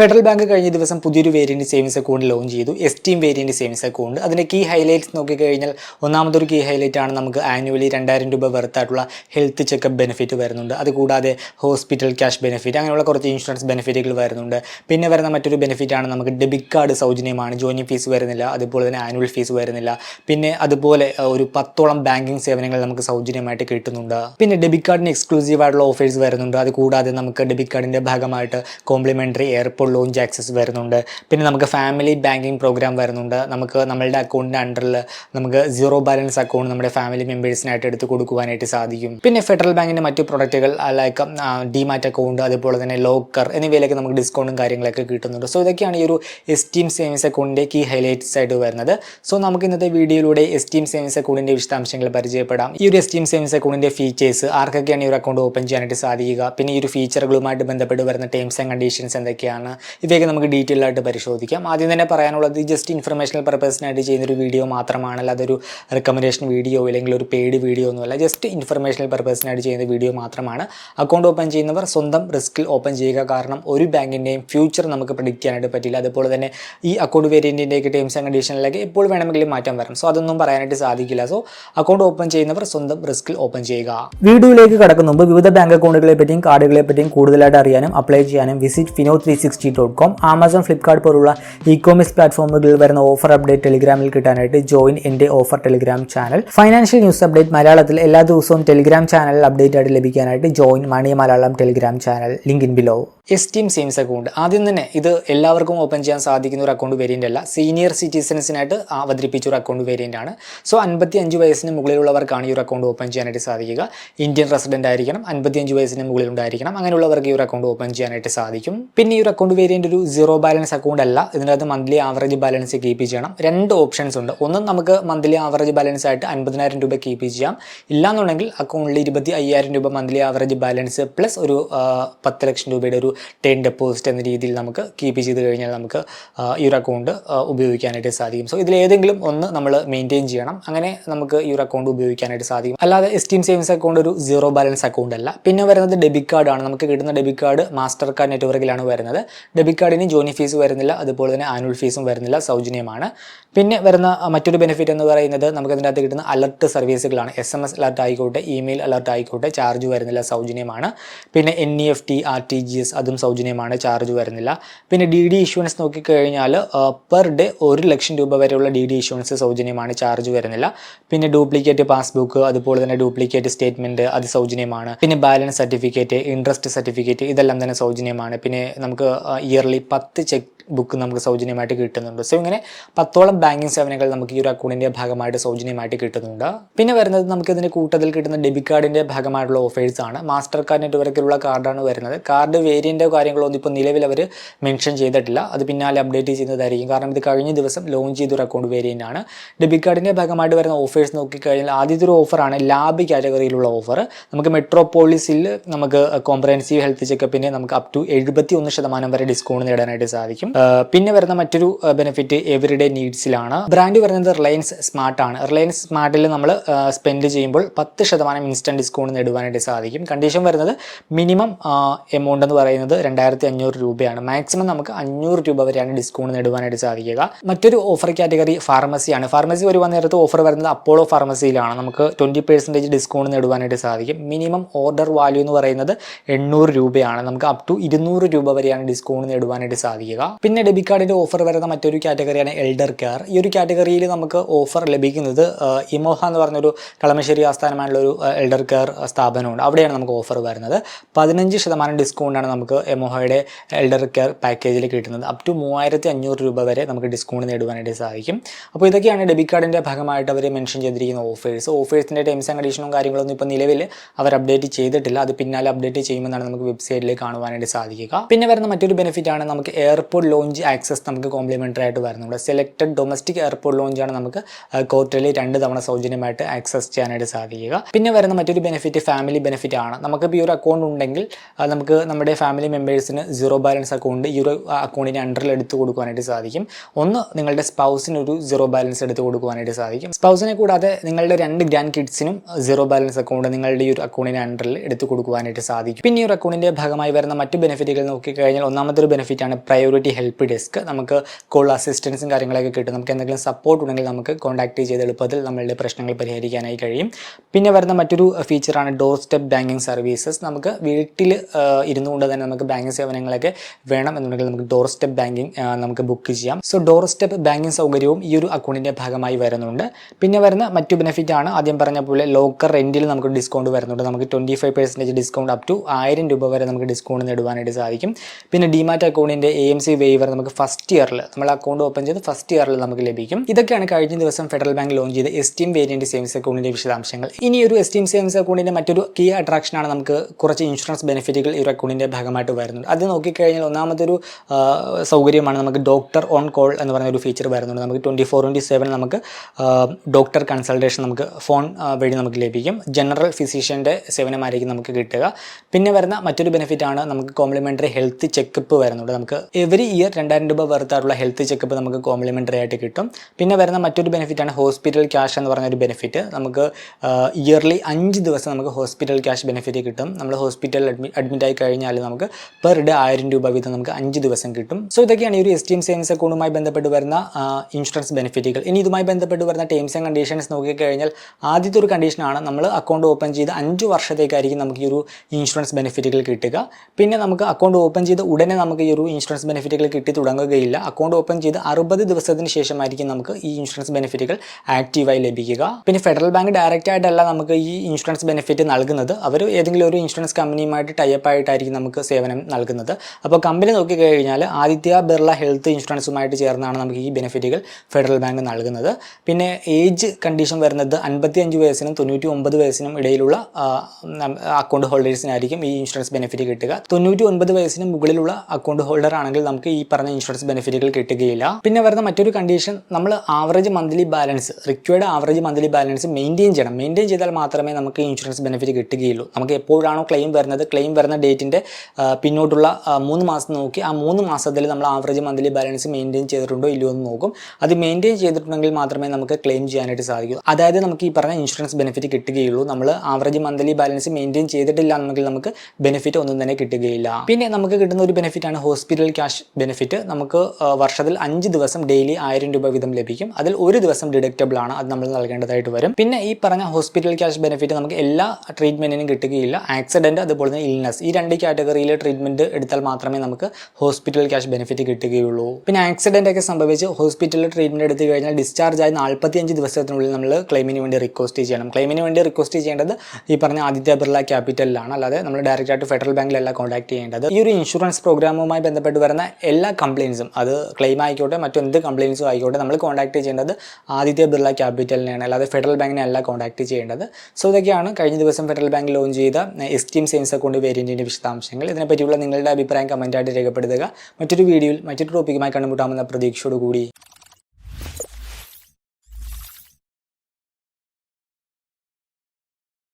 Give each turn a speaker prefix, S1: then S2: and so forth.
S1: Federal bank കഴിഞ്ഞ ദിവസം പുതിയൊരു വേരിയന്റ് സേവിങ്സ് അക്കൗണ്ട് ലോഞ്ച് ചെയ്തു. എസ് വേരിയന്റ് സേവിങ്സ് അക്കൗണ്ട് അതിന്റെ കീ ഹൈലൈറ്റ്സ് നോക്കിക്കഴിഞ്ഞാൽ ഒന്നാമതൊരു കീ ഹൈലൈറ്റ് ആണ് നമുക്ക് ആനുവലി രണ്ടായിരം രൂപ വെറുത്തായിട്ടുള്ള ഹെൽത്ത് ചെക്കപ്പ് ബെനിഫിറ്റ് വരുന്നുണ്ട്. അതുകൂടാതെ ഹോസ്പിറ്റൽ ക്യാഷ് ബെനിഫിറ്റ് അങ്ങനെയുള്ള കുറച്ച് ഇൻഷുറൻസ് ബെനിഫിറ്റുകൾ വരുന്നുണ്ട്. പിന്നെ വരുന്ന മറ്റൊരു ബെനിഫിറ്റ് ആണ് നമുക്ക് ഡെബിറ്റ് കാർഡ് സൗജന്യമാണ്. ജോയിനിങ് ഫീസ് വരുന്നില്ല അതുപോലെ തന്നെ ആനുവൽ ഫീസ് വരുന്നില്ല. പിന്നെ അതുപോലെ ഒരു പത്തോളം ബാങ്കിങ് സേവനങ്ങൾ നമുക്ക് സൗജന്യമായിട്ട് കിട്ടുന്നുണ്ട്. പിന്നെ ഡെബിറ്റ് കാർഡിന് എക്സ്ക്ലൂസീവ് ആയിട്ടുള്ള ഓഫേഴ്സ് വരുന്നുണ്ട്. അതുകൂടാതെ നമുക്ക് ഡെബിറ്റ് കാർഡിന്റെ ഭാഗമായിട്ട് കോംപ്ലിമെന്ററി എയർപോർട്ട് ലോഞ്ച് ആക്സസ് വരുന്നുണ്ട്. പിന്നെ നമുക്ക് ഫാമിലി ബാങ്കിങ് പ്രോഗ്രാം വരുന്നുണ്ട്. നമുക്ക് നമ്മളുടെ അക്കൗണ്ടിന്റെ അണ്ടറിൽ നമുക്ക് സീറോ ബാലൻസ് അക്കൗണ്ട് നമ്മുടെ ഫാമിലി മെമ്പേഴ്സിനായിട്ട് എടുത്ത് കൊടുക്കുവാനായിട്ട് സാധിക്കും. പിന്നെ ഫെഡറൽ ബാങ്കിന്റെ മറ്റു പ്രൊഡക്റ്റുകൾ ലൈക്ക് ഡിമാറ്റ് അക്കൗണ്ട് അതുപോലെ തന്നെ ലോക്കർ എന്നിവയിലൊക്കെ നമുക്ക് ഡിസ്കൗണ്ടും കാര്യങ്ങളൊക്കെ കിട്ടുന്നുണ്ട്. സോ ഇതൊക്കെയാണ് ഈ ഒരു എസ്റ്റീം സേവിങ്സ് അക്കൗണ്ടിന്റെ കീ ഹൈലൈറ്റ്സ് ആയിട്ട് വരുന്നത്. സോ നമുക്ക് ഇന്നത്തെ വീഡിയോയിലൂടെ എസ്റ്റീം സേവിങ്സ് അക്കൗണ്ടിന്റെ വിശദാംശങ്ങൾ പരിചയപ്പെടാം. ഈ ഒരു എസ്റ്റീം സേവിങ്സ് അക്കൗണ്ടിന്റെ ഫീച്ചേഴ്സ് ആർക്കൊക്കെയാണ് ഈ ഒരു അക്കൗണ്ട് ഓപ്പൺ ചെയ്യാനായിട്ട് സാധിക്കുക? പിന്നെ ഈ ഒരു ഫീച്ചറുകളുമായിട്ട് ബന്ധപ്പെട്ട് വരുന്ന ടേംസ് ആൻഡ് കണ്ടീഷൻസ് എന്തൊക്കെയാണ്? ഇവയൊക്കെ നമുക്ക് ഡീറ്റെയിൽ ആയിട്ട് പരിശോധിക്കാം. ആദ്യം തന്നെ പറയാനുള്ളത് ജസ്റ്റ് ഇൻഫർമേഷണൽ പർപ്പസിനായിട്ട് ചെയ്യുന്നൊരു വീഡിയോ മാത്രമാണ്. അല്ലാതെ ഒരു റെക്കമെൻഡേഷൻ വീഡിയോ അല്ലെങ്കിൽ ഒരു പെയ്ഡ് വീഡിയോ ഒന്നുമല്ല. ജസ്റ്റ് ഇൻഫർമേഷണൽ പർപ്പസിനായിട്ട് ചെയ്യുന്ന വീഡിയോ മാത്രമാണ്. അക്കൗണ്ട് ഓപ്പൺ ചെയ്യുന്നവർ സ്വന്തം റിസ്കിൽ ഓപ്പൺ ചെയ്യുക. കാരണം ഒരു ബാങ്കിന്റെയും ഫ്യൂച്ചർ നമുക്ക് പ്രിഡിക്റ്റ് ചെയ്യാനായിട്ട് പറ്റില്ല. അതുപോലെ തന്നെ ഈ അക്കൗണ്ട് വേരിയന്റിന്റെയൊക്കെ ടേംസ് ആൻഡ് കണ്ടീഷനിലേക്ക് എപ്പോൾ വേണമെങ്കിലും മാറ്റം വരാം സോ അതൊന്നും പറയാനായിട്ട് സാധിക്കില്ല. സോ അക്കൗണ്ട് ഓപ്പൺ ചെയ്യുന്നവർ സ്വന്തം റിസ്കിൽ ഓപ്പൺ ചെയ്യുക. വീഡിയോയിലേക്ക് കടക്കുന്ന മുമ്പ് വിവിധ ബാങ്ക് അക്കൗണ്ടുകളെ പറ്റിയും കാർഡുകളെ പറ്റിയും കൂടുതലായിട്ട് അറിയാനും അപ്ലൈ ചെയ്യാനും visit Fino three sixty dot com Amazon Flipkart പോലുള്ള ഇ കോമേഴ്സ് പ്ലാറ്റ്ഫോമുകളിൽ വരുന്ന ഓഫർ അപ്ഡേറ്റ് ടെലിഗ്രാമിൽ കിട്ടാനായിട്ട് ജോയിൻ എന്റെ offer Telegram channel financial news update മലയാളത്തിൽ എല്ലാ ദിവസവും ടെലിഗ്രാം ചാനൽ അപ്ഡേറ്റ് ആയിട്ട് ലഭിക്കാനായിട്ട് join money Malayalam Telegram channel link in below esteem savings account ആദ്യം തന്നെ ഇത് എല്ലാവർക്കും ഓപ്പൺ ചെയ്യാൻ സാധിക്കുന്ന ഒരു അക്കൗണ്ട് വേരിയന്റ് അല്ല. സീനിയർ സിറ്റിസൻസിനായിട്ട് അവതരിപ്പിച്ച ഒരു അക്കൗണ്ട് വേരിയന്റ് ആണ്. സോ അൻപത്തി അഞ്ച് വയസ്സിന് മുകളിലുള്ളവർക്കാണ് ഈ ഒരു അക്കൗണ്ട് ഓപ്പൺ ചെയ്യാനായിട്ട് സാധിക്കുക. ഇന്ത്യൻ റെസിഡന്റ് ആയിരിക്കണം. അൻപത്തി അഞ്ച് വയസ്സിന് മുകളിലുണ്ടായിരിക്കണം. അങ്ങനെയുള്ളവർക്ക് ഈ ഒരു അക്കൗണ്ട് ഓപ്പൺ ചെയ്യാനായിട്ട് സാധിക്കും. പിന്നെ ഈ ഒരു അക്കൗണ്ട് വേരിയന്റ് ഒരു സീറോ ബാലൻസ് അക്കൗണ്ട് അല്ല. ഇതിനകത്ത് മന്ത്ലി ആവറേജ് ബാലൻസ് കീപ്പ് ചെയ്യണം. രണ്ട് ഓപ്ഷൻസ് ഉണ്ട്. ഒന്ന് നമുക്ക് മന്ത്ലി ആവറേജ് ബാലൻസ് ആയിട്ട് അൻപതിനായിരം രൂപ കീപ്പ് ചെയ്യാം. ഇല്ലാന്നുണ്ടെങ്കിൽ അക്കൗണ്ടിൽ ഇരുപത്തി അയ്യായിരം രൂപ മന്ത്ലി ആവറേജ് ബാലൻസ് പ്ലസ് ഒരു പത്ത് ലക്ഷം രൂപയുടെ ഒരു ടേൺ ഡെപ്പോസിറ്റ് എന്ന രീതിയിൽ നമുക്ക് കീപ്പ് ചെയ്ത് കഴിഞ്ഞാൽ നമുക്ക് ഈ ഒരു അക്കൗണ്ട് ഉപയോഗിക്കാനായിട്ട് സാധിക്കും. സോ ഇതിലേതെങ്കിലും ഒന്ന് നമ്മൾ മെയിന്റെയിൻ ചെയ്യണം. അങ്ങനെ നമുക്ക് ഈ ഒരു അക്കൗണ്ട് ഉപയോഗിക്കാനായിട്ട് സാധിക്കും. അല്ലാതെ എസ്റ്റീം സേവിങ്സ് അക്കൗണ്ട് ഒരു സീറോ ബാലൻസ് അക്കൗണ്ട് അല്ല. പിന്നെ വരുന്നത് ഡെബിറ്റ് കാർഡാണ് നമുക്ക് കിട്ടുന്ന ഡെബിറ്റ് കാർഡ് മാസ്റ്റർ കാർഡ് നെറ്റ്വർക്കിലാണ് വരുന്നത്. ഡെബിറ്റ് കാർഡിന് ജോയിൻ ഫീസ് വരുന്നില്ല. അതുപോലെ തന്നെ ആനുവൽ ഫീസും വരുന്നില്ല. സൗജന്യമാണ്. പിന്നെ വരുന്ന മറ്റൊരു ബെനിഫിറ്റ് എന്ന് പറയുന്നത് നമുക്ക് അതിന്റെ അകത്ത് കിട്ടുന്ന അലർട്ട് സർവീസുകളാണ് എസ് എം എസ് അലർട്ട് ആയിക്കോട്ടെ ഇമെയിൽ അലർട്ട് ആയിക്കോട്ടെ ചാർജ് വരുന്നില്ല സൗജന്യമാണ്. പിന്നെ N E F T R T G S അതും സൗജന്യമാണ് ചാർജ് വരുന്നില്ല. പിന്നെ ഡി ഡി ഇഷ്യൂൻസ് നോക്കിക്കഴിഞ്ഞാൽ പെർ ഡേ ഒരു ലക്ഷം രൂപ വരെയുള്ള ഡി ഡി ഇഷ്യൂൻസ് സൗജന്യമാണ് ചാർജ് വരുന്നില്ല. പിന്നെ ഡ്യൂപ്ലിക്കേറ്റ് പാസ്ബുക്ക് അതുപോലെ തന്നെ ഡ്യൂപ്ലിക്കേറ്റ് സ്റ്റേറ്റ്മെന്റ് അത് സൗജന്യമാണ്. പിന്നെ ബാലൻസ് സർട്ടിഫിക്കറ്റ് ഇൻട്രസ്റ്റ് സർട്ടിഫിക്കറ്റ് ഇതെല്ലാം തന്നെ സൗജന്യമാണ്. പിന്നെ നമുക്ക് ഇയർലി പത്ത് ചെക്ക് ബുക്ക് നമുക്ക് സൗജന്യമായിട്ട് കിട്ടുന്നുണ്ട്. സോ ഇങ്ങനെ പത്തോളം ബാങ്കിങ് സേവനങ്ങൾ നമുക്ക് ഈ ഒരു അക്കൗണ്ടിന്റെ ഭാഗമായിട്ട് സൗജന്യമായിട്ട് കിട്ടുന്നുണ്ട്. പിന്നെ വരുന്നത് നമുക്ക് ഇതിന്റെ കൂട്ടത്തിൽ കിട്ടുന്ന ഡെബിറ്റ് കാർഡിന്റെ ഭാഗമായിട്ടുള്ള ഓഫേഴ്സ് ആണ്. മാസ്റ്റർ കാർഡ് നെറ്റ്വർക്കിലുള്ള കാർഡാണ് വരുന്നത്. കാർഡ് വേരിയന്റോ കാര്യങ്ങളോ ഒന്നും ഇപ്പോൾ നിലവിൽ അവർ മെൻഷൻ ചെയ്തിട്ടില്ല. അത് പിന്നാലെ അപ്ഡേറ്റ് ചെയ്യുന്നതായിരിക്കും. കാരണം ഇത് കഴിഞ്ഞ ദിവസം ലോഞ്ച് ചെയ്തൊരു അക്കൗണ്ട് വേരിയന്റ് ആണ്. ഡെബിറ്റ് കാർഡിന്റെ ഭാഗമായിട്ട് വരുന്ന ഓഫേഴ്സ് നോക്കിക്കഴിഞ്ഞാൽ ആദ്യത്തെ ഒരു ഓഫറാണ് ലാബ് കാറ്റഗറിയിലുള്ള ഓഫർ നമുക്ക് മെട്രോപോളിസിൽ നമുക്ക് കോംപ്രഹെൻസീവ് ഹെൽത്ത് ചെക്കപ്പിന് നമുക്ക് അപ് ടു എഴുപത്തി ഒന്ന് ശതമാനം വരെ ഡിസ്കൗണ്ട് നേടാനായിട്ട് സാധിക്കും. പിന്നെ വരുന്ന മറ്റൊരു ബെനിഫിറ്റ് എവറിഡേ നീഡ്സിലാണ് ബ്രാൻഡ് വരുന്നത് റിലയൻസ് സ്മാർട്ട് ആണ്. റിലയൻസ് സ്മാർട്ടിൽ നമ്മൾ സ്പെൻഡ് ചെയ്യുമ്പോൾ പത്ത് ശതമാനം ഇൻസ്റ്റന്റ് ഡിസ്കൗണ്ട് നേടുവാനായിട്ട് സാധിക്കും. കണ്ടീഷൻ വരുന്നത് മിനിമം എമൗണ്ട് എന്ന് പറയുന്നത് രണ്ടായിരത്തി അഞ്ഞൂറ് രൂപയാണ്. മാക്സിമം നമുക്ക് അഞ്ഞൂറ് രൂപ വരെയാണ് ഡിസ്കൗണ്ട് നേടുവാനായിട്ട് സാധിക്കുക. മറ്റൊരു ഓഫർ കാറ്റഗറി ഫാർമസിയാണ് ഫാർമസി വരുവാൻ നേരത്ത് ഓഫർ വരുന്നത് അപ്പോളോ ഫാർമസിയിലാണ് നമുക്ക് ട്വന്റി പെർസെന്റേജ് ഡിസ്കൗണ്ട് നേടുവാനായിട്ട് സാധിക്കും. മിനിമം ഓർഡർ വാല്യൂ എന്ന് പറയുന്നത് എണ്ണൂറ് രൂപയാണ്. നമുക്ക് അപ് ടു ഇരുന്നൂറ് രൂപ വരെയാണ് ഡിസ്കൗണ്ട് നേടുവാനായിട്ട് സാധിക്കുക. പിന്നെ ഡെബിറ്റ് കാർഡിന്റെ ഓഫർ വരുന്ന മറ്റൊരു കാറ്റഗറിയാണ് എൽഡർ കെയർ ഈ ഒരു കാറ്റഗറിയിൽ നമുക്ക് ഓഫർ ലഭിക്കുന്നത് ഇമോഹ എന്ന് പറഞ്ഞൊരു കളമശ്ശേരി ആസ്ഥാനമായുള്ള ഒരു എൽഡർ കെയർ സ്ഥാപനമുണ്ട്. അവിടെയാണ് നമുക്ക് ഓഫർ വരുന്നത്. പതിനഞ്ച് ശതമാനം ഡിസ്കൗണ്ടാണ് നമുക്ക് എമോഹയുടെ എൽഡർ കെയർ പാക്കേജിൽ കിട്ടുന്നത് അപ് ടു മൂവായിരത്തി അഞ്ഞൂറ് രൂപ വരെ നമുക്ക് ഡിസ്കൗണ്ട് നേടുവാനായിട്ട് സാധിക്കും. അപ്പോൾ ഇതൊക്കെയാണ് ഡെബിറ്റ് കാർഡിന്റെ ഭാഗമായിട്ട് അവർ മെൻഷൻ ചെയ്തിരിക്കുന്ന ഓഫേഴ്സ് ഓഫേഴ്സിന്റെ ടേംസ് ആൻഡ് കണ്ടീഷനും കാര്യങ്ങളൊന്നും ഇപ്പോൾ നിലവിൽ അവർ അപ്ഡേറ്റ് ചെയ്തിട്ടില്ല. അത് പിന്നാലെ അപ്ഡേറ്റ് ചെയ്യുമെന്നാണ് നമുക്ക് വെബ്സൈറ്റിൽ കാണുവാനായിട്ട് സാധിക്കുക. പിന്നെ വരുന്ന മറ്റൊരു ബെനിഫിറ്റ് ആണ് നമുക്ക് എയർപോർട്ട് ലോഞ്ച് ആക്സസ് നമുക്ക് കോംപ്ലിമെന്ററി ആയിട്ട് വരുന്നുണ്ട്. സെലക്റ്റഡ് ഡൊമസ്റ്റിക് എയർപോർട്ട് ലോഞ്ച് ആണ് നമുക്ക് ക്വാർട്ടറിൽ രണ്ട് തവണ സൗജന്യമായിട്ട് ആക്സസ് ചെയ്യാനായിട്ട് സാധിക്കുക. പിന്നെ വരുന്ന മറ്റൊരു ബെനിഫിറ്റ് ഫാമിലി ബെനിഫിറ്റ് ആണ്. നമുക്ക് ഇപ്പോൾ ഈ ഒരു അക്കൗണ്ട് ഉണ്ടെങ്കിൽ നമുക്ക് നമ്മുടെ ഫാമിലി ഫാമിലി മെമ്പേഴ്സിന് സീറോ ബാലൻസ് അക്കൗണ്ട് ഈ ഒരു അക്കൗണ്ടിന്റെ അണ്ടറിൽ എടുത്തു കൊടുക്കുവാനായിട്ട് സാധിക്കും. ഒന്ന് നിങ്ങളുടെ സ്പൗസിന് ഒരു സീറോ ബാലൻസ് എടുത്ത് കൊടുക്കുവാനായിട്ട് സാധിക്കും. സ്പൗസിനെ കൂടാതെ നിങ്ങളുടെ രണ്ട് ഗ്രാൻഡ് കിഡ്സിനും സീറോ ബാലൻസ് അക്കൗണ്ട് നിങ്ങളുടെ ഈ ഒരു അക്കൗണ്ടിന്റെ അണ്ടറിൽ എടുത്തു കൊടുക്കുവാനായിട്ട് സാധിക്കും. പിന്നെ ഈ ഒരു അക്കൗണ്ടിന്റെ ഭാഗമായി വരുന്ന മറ്റ് ബെനിഫിറ്റുകൾ നോക്കിക്കഴിഞ്ഞാൽ ഒന്നാമത്തെ ഒരു ബെനിഫിറ്റ് ആണ് പ്രയോറിറ്റി ഹെൽപ്പ് ഡെസ്ക് നമുക്ക് കോൾ അസിസ്റ്റൻസും കാര്യങ്ങളൊക്കെ കിട്ടും. നമുക്ക് എന്തെങ്കിലും സപ്പോർട്ട് ഉണ്ടെങ്കിൽ നമുക്ക് കോൺടാക്ട് ചെയ്ത് എളുപ്പത്തിൽ നമ്മളുടെ പ്രശ്നങ്ങൾ പരിഹരിക്കാനായി കഴിയും. പിന്നെ വരുന്ന മറ്റൊരു ഫീച്ചറാണ് ഡോർ സ്റ്റെപ്പ് ബാങ്കിങ് സർവീസസ് നമുക്ക് വീട്ടിൽ ഇരുന്നുകൊണ്ട് തന്നെ നമുക്ക് ബാങ്കിങ് സേവനങ്ങളൊക്കെ വേണം എന്നുണ്ടെങ്കിൽ നമുക്ക് ഡോർ സ്റ്റെപ്പ് ബാങ്കിങ് നമുക്ക് ബുക്ക് ചെയ്യാം. സോ ഡോർ സ്റ്റെപ്പ് ബാങ്കിങ് സൗകര്യവും ഈ ഒരു അക്കൗണ്ടിന്റെ ഭാഗമായി വരുന്നുണ്ട്. പിന്നെ വരുന്ന മറ്റു ബെനിഫിറ്റ് ആണ്. ആദ്യം പറഞ്ഞ പോലെ ലോക്കർ റെന്റിൽ നമുക്ക് ഡിസ്കൗണ്ട് വരുന്നുണ്ട്. നമുക്ക് twenty five percentage discount up to ആയിരം രൂപ വരെ നമുക്ക് ഡിസ്കൗണ്ട് നേടുവാനായിട്ട് സാധിക്കും. പിന്നെ ഡിമാറ്റ് അക്കൗണ്ടിന്റെ എ എം സി വേവർ നമുക്ക് ഫസ്റ്റ് ഇയറിൽ നമ്മൾ അക്കൗണ്ട് ഓപ്പൺ ചെയ്ത് ഫസ്റ്റ് ഇയറിൽ നമുക്ക് ലഭിക്കും. ഇതൊക്കെയാണ് കഴിഞ്ഞ ദിവസം ഫെഡറൽ ബാങ്ക് ലോഞ്ച് ചെയ്ത എസ് ടീം വേരിയന്റ് സേവിങ്സ് അക്കൗണ്ടിന്റെ വിശദാംശങ്ങൾ. ഇനി ഒരു എസ് ടീം സേവിങ്സ് അക്കൗണ്ടിന്റെ മറ്റൊരു കീ അട്രാക്ഷനാണ് നമുക്ക് കുറച്ച് ഇൻഷുറൻസ് ബെനിഫിറ്റുകൾ ഈ ഒരു അക്കൗണ്ടിന്റെ ഭാഗമായിട്ട് വരുന്നുണ്ട്. അത് നോക്കിക്കഴിഞ്ഞാൽ ഒന്നാമതൊരു ഒരു സൗകര്യമാണ് നമുക്ക് ഡോക്ടർ ഓൺ കോൾ എന്ന് പറയുന്ന ഒരു ഫീച്ചർ വരുന്നുണ്ട്. നമുക്ക് ട്വന്റി ഫോർ ഇന്റു സെവൻ നമുക്ക് ഡോക്ടർ കൺസൾട്ടേഷൻ നമുക്ക് ഫോൺ വഴി നമുക്ക് ലഭിക്കും. ജനറൽ ഫിസിഷ്യന്റെ സേവനമായിരിക്കും നമുക്ക് കിട്ടുക. പിന്നെ വരുന്ന മറ്റൊരു ബെനിഫിറ്റ് ആണ് നമുക്ക് കോംപ്ലിമെന്ററി ഹെൽത്ത് ചെക്കപ്പ് വരുന്നുണ്ട്. നമുക്ക് എവറി ഇയർ രണ്ടായിരം രൂപ വെറുത്താറുള്ള ഹെൽത്ത് ചെക്കപ്പ് നമുക്ക് കോംപ്ലിമെന്ററി ആയിട്ട് കിട്ടും. പിന്നെ വരുന്ന മറ്റൊരു ബെനിഫിറ്റ് ആണ് ഹോസ്പിറ്റൽ ക്യാഷ് എന്ന് പറഞ്ഞ ഒരു ബെനിഫിറ്റ് നമുക്ക് ഇയർലി അഞ്ച് ദിവസം നമുക്ക് ഹോസ്പിറ്റൽ ക്യാഷ് ബെനിഫിറ്റ് കിട്ടും. നമ്മൾ ഹോസ്പിറ്റലിൽ അഡ്മിറ്റ് ആയി കഴിഞ്ഞാൽ നമുക്ക് പെർ ഡേ ആയിരം രൂപ വീതം നമുക്ക് അഞ്ച് ദിവസം കിട്ടും. സോ ഇതൊക്കെയാണ് ഈ ഒരു എസ് ടി എം സേവിങ്സ് അക്കൗണ്ടുമായി ബന്ധപ്പെട്ട് വരുന്ന ഇൻഷുറൻസ് ബെനിഫിറ്റുകൾ ഇനി ഇതുമായി ബന്ധപ്പെട്ട് വരുന്ന ടേംസ് ആൻഡ് കണ്ടീഷൻസ് നോക്കിക്കഴിഞ്ഞാൽ ആദ്യത്തെ ഒരു കണ്ടീഷനാണ് നമ്മൾ അക്കൗണ്ട് ഓപ്പൺ ചെയ്ത് അഞ്ച് വർഷത്തേക്കായിരിക്കും നമുക്ക് ഈ ഒരു ഇൻഷുറൻസ് ബെനിഫിറ്റുകൾ കിട്ടുക. പിന്നെ നമുക്ക് അക്കൗണ്ട് ഓപ്പൺ ചെയ്ത് ഉടനെ നമുക്ക് ഈ ഒരു ഇൻഷുറൻസ് ബെനിഫിറ്റുകൾ കിട്ടി തുടങ്ങുകയില്ല. അക്കൗണ്ട് ഓപ്പൺ ചെയ്ത് അറുപത് ദിവസത്തിന് ശേഷമായിരിക്കും നമുക്ക് ഈ ഇൻഷുറൻസ് ബെനിഫിറ്റുകൾ ആക്റ്റീവായി ലഭിക്കുക. പിന്നെ ഫെഡറൽ ബാങ്ക് ഡയറക്റ്റ് ആയിട്ടല്ല നമുക്ക് ഈ ഇൻഷുറൻസ് ബെനിഫിറ്റ് നൽകുന്നത്. അവർ ഏതെങ്കിലും ഒരു ഇൻഷുറൻസ് കമ്പനിയുമായിട്ട് ടൈപ്പ് ആയിട്ടായിരിക്കും നമുക്ക് സേവനം നൽകുന്നത്. അപ്പോൾ കമ്പനി നോക്കിക്കഴിഞ്ഞാൽ ആദിത്യ ബിർള ഹെൽത്ത് ഇൻഷുറൻസുമായിട്ട് ചേർന്നാണ് നമുക്ക് ഈ ബെനിഫിറ്റുകൾ ഫെഡറൽ ബാങ്ക് നൽകുന്നത്. പിന്നെ ഏജ് കണ്ടീഷൻ വരുന്നത് അൻപത്തി അഞ്ച് വയസ്സിനും തൊണ്ണൂറ്റി ഒമ്പത് വയസ്സിനും ഇടയിലുള്ള അക്കൗണ്ട് ഹോൾഡേഴ്സിനായിരിക്കും ഈ ഇൻഷുറൻസ് ബെനിഫിറ്റ് കിട്ടുക. തൊണ്ണൂറ്റി ഒൻപത് വയസ്സിന് മുകളിലുള്ള അക്കൗണ്ട് ഹോൾഡർ ആണെങ്കിൽ നമുക്ക് ഈ പറഞ്ഞ ഇൻഷുറൻസ് ബെനിഫിറ്റുകൾ കിട്ടുകയില്ല. പിന്നെ വരുന്ന മറ്റൊരു കണ്ടീഷൻ നമ്മൾ average monthly balance required average monthly balance maintain ചെയ്യണം. മെയിന്റെയിൻ ചെയ്താൽ മാത്രമേ നമുക്ക് ഇൻഷുറൻസ് ബെനിഫിറ്റ് കിട്ടുകയുള്ളൂ. നമുക്ക് എപ്പോഴാണോ ക്ലെയിം വരുന്നത് ക്ലെയിം വരുന്ന ഡേറ്റിന്റെ പിന്നോട്ടുള്ള മൂന്ന് മാസം നോക്കി ആ മൂന്ന് മാസത്തിൽ നമ്മൾ ആവറേജ് മന്ത്ലി ബാലൻസ് മെയിന്റെയിൻ ചെയ്തിട്ടുണ്ടോ ഇല്ലയോ എന്ന് നോക്കും. അത് മെയിന്റെയിൻ ചെയ്തിട്ടുണ്ടെങ്കിൽ മാത്രമേ നമുക്ക് ക്ലെയിം ചെയ്യാനായിട്ട് സാധിക്കൂ. അതായത് നമുക്ക് ഈ പറഞ്ഞ ഇൻഷുറൻസ് ബെനിഫിറ്റ് കിട്ടുകയുള്ളൂ. നമ്മൾ ആവറേജ് മന്ത്ലി ബാലൻസ് മെയിന്റെയിൻ ചെയ്തിട്ടില്ല എന്നുണ്ടെങ്കിൽ നമുക്ക് ബെനിഫിറ്റ് ഒന്നും തന്നെ കിട്ടുകയില്ല. പിന്നെ നമുക്ക് കിട്ടുന്ന ഒരു ബെനിഫിറ്റ് ആണ് ഹോസ്പിറ്റൽ ക്യാഷ് ബെനിഫിറ്റ് നമുക്ക് വർഷത്തിൽ അഞ്ച് ദിവസം ഡെയിലി ആയിരം രൂപ വീതം ലഭിക്കും. അതിൽ ഒരു ദിവസം ഡിഡക്റ്റബിൾ ആണ്. അത് നമ്മൾ നൽകേണ്ടതായിട്ട് വരും. പിന്നെ ഈ പറഞ്ഞ ഹോസ്പിറ്റൽ ക്യാഷ് ബെനിഫിറ്റ് നമുക്ക് എല്ലാ ട്രീറ്റ്മെന്റിനും കിട്ടുകയില്ല. ആക്സിഡന്റ് അതുപോലെ തന്നെ ഇൽനസ് ഈ രണ്ട് കാറ്റഗറിയിലെ ട്രീറ്റ്മെന്റ് എടുത്താൽ മാത്രമേ നമുക്ക് ഹോസ്പിറ്റൽ ക്യാഷ് ബെനിഫിറ്റ് കിട്ടുകയുള്ളൂ. പിന്നെ ആക്സിഡന്റ് ഒക്കെ സംഭവിച്ച് ഹോസ്പിറ്റലിൽ ട്രീറ്റ്മെന്റ് എടുത്തു കഴിഞ്ഞാൽ ഡിസ്ചാർജ് ആയി നാൽപ്പത്തി അഞ്ച് ദിവസത്തിനുള്ളിൽ നമ്മൾ ക്ലെയിമിന് വേണ്ടി റിക്വസ്റ്റ് ചെയ്യണം. ക്ലെയിമിന് വേണ്ടി റിക്വസ്റ്റ് ചെയ്യേണ്ടത് ഈ പറഞ്ഞ ആദിത്യ ബിർള ക്യാപിറ്റലിലാണ് അല്ലാതെ നമ്മൾ ഡയറക്റ്റ് ആയിട്ട് ഫെഡറൽ ബാങ്കിലല്ല കോൺടാക്ട് ചെയ്യേണ്ടത്. ഈ ഒരു ഇൻഷുറൻസ് പ്രോഗ്രാമുമായി ബന്ധപ്പെട്ട് വരുന്ന എല്ലാ കംപ്ലയിൻസും അത് ക്ലെയിം ആയിക്കോട്ടെ മറ്റെന്ത് കംപ്ലയിൻസും ആയിക്കോട്ടെ നമ്മൾ കോൺടാക്ട് ചെയ്യേണ്ടത് ആദിത്യ ബിർള ക്യാപിറ്റലിനെയാണ് അല്ലാതെ ഫെഡറൽ ബാങ്കിനെ അല്ല കോൺടാക്ട് ചെയ്യേണ്ടത്. സോ ഇതൊക്കെയാണ് കഴിഞ്ഞ ദിവസം ഫെഡറൽ ബാങ്ക് ലോഞ്ച് ചെയ്ത എസ്റ്റീം സെയിൻസ് അക്കൗണ്ട് വേരിയന്റിന്റെ വിശദാംശങ്ങൾ. ഇതിനെപ്പറ്റിയുള്ള നിങ്ങളുടെ അഭിപ്രായം കമന്റായിട്ട് രേഖപ്പെടുത്തുക. മറ്റൊരു വീഡിയോയിൽ മറ്റൊരു ടോപ്പിക്കുമായി കണ്ടുമുട്ടാമെന്ന പ്രതീക്ഷയോടുകൂടി.